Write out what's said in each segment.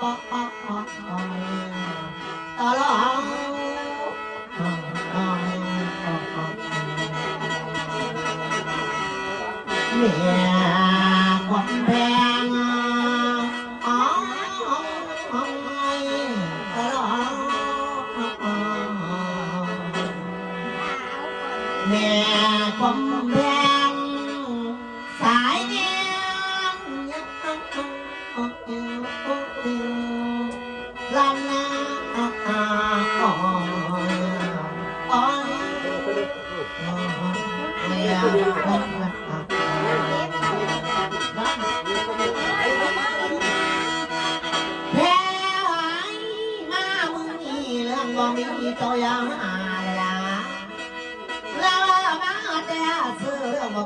ต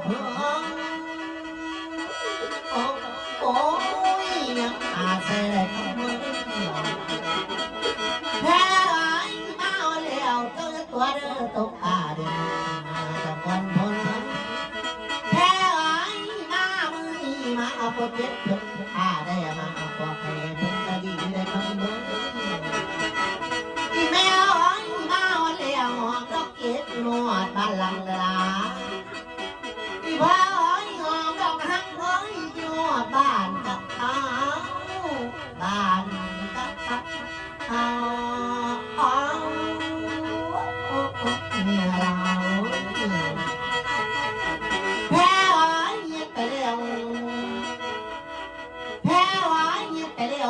เพิ่งโอ้โอ้ยยังอาเซ่กับมึงแพ้มาแล้วเจ้าตัวเด้อตกอาเดินตะกอนพลแพ้มามือมาเอาปเจ็บเพิ่งอาได้มาเอาปอกให้มึงก็ดีได้คำมึงอีแมวอ้อยมาแล้วก็เก็บนวดบ้านหลังลา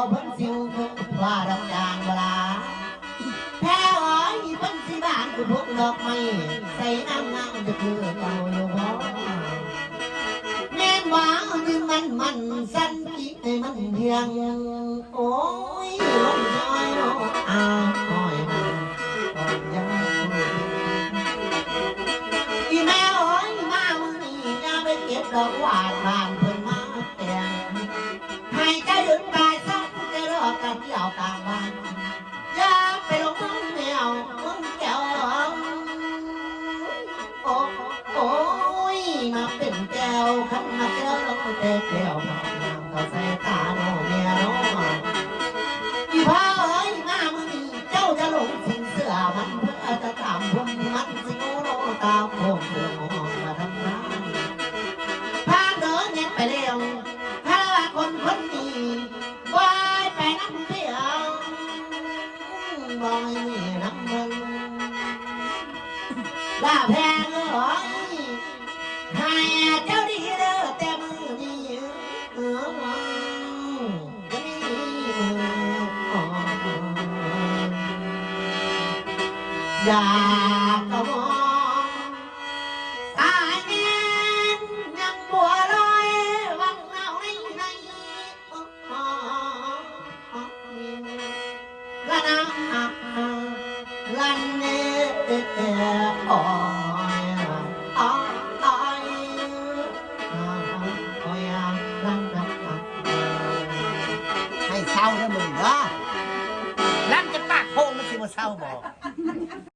วเพิ่นสิวเพิ่นวาดอกจางเวลาแพ้หอยเพิ่นสิบานกูพกดอกไม้ใส่น้ำงามจะคือเก่าอยู่บ่แม่นว่าจึงมันมันสั้นจิตให้มันเพียงโอ้ ยลมจอยเนาะอ้อยมันอ่อนยังอีแม่หอยมามื้อนี้อย่าไปเก็บดอกหวานบ้านเพิ่นมาแต่งให้ใจดึงบายซักจะรอกันเที่ยวกลางบ้านอย่าไปลงมึงแมวมึงแก้วโอ้โอ้ยมาเป็นแก้วขันมาแก้วลงแต่แก้วมาน้ำก็ใส่ตาโนเมียโน บอยมีน้ำมันลาแพงเอ้ยหายเจ้าดีเด้อแต่มือนี้เออจะมีมือย่า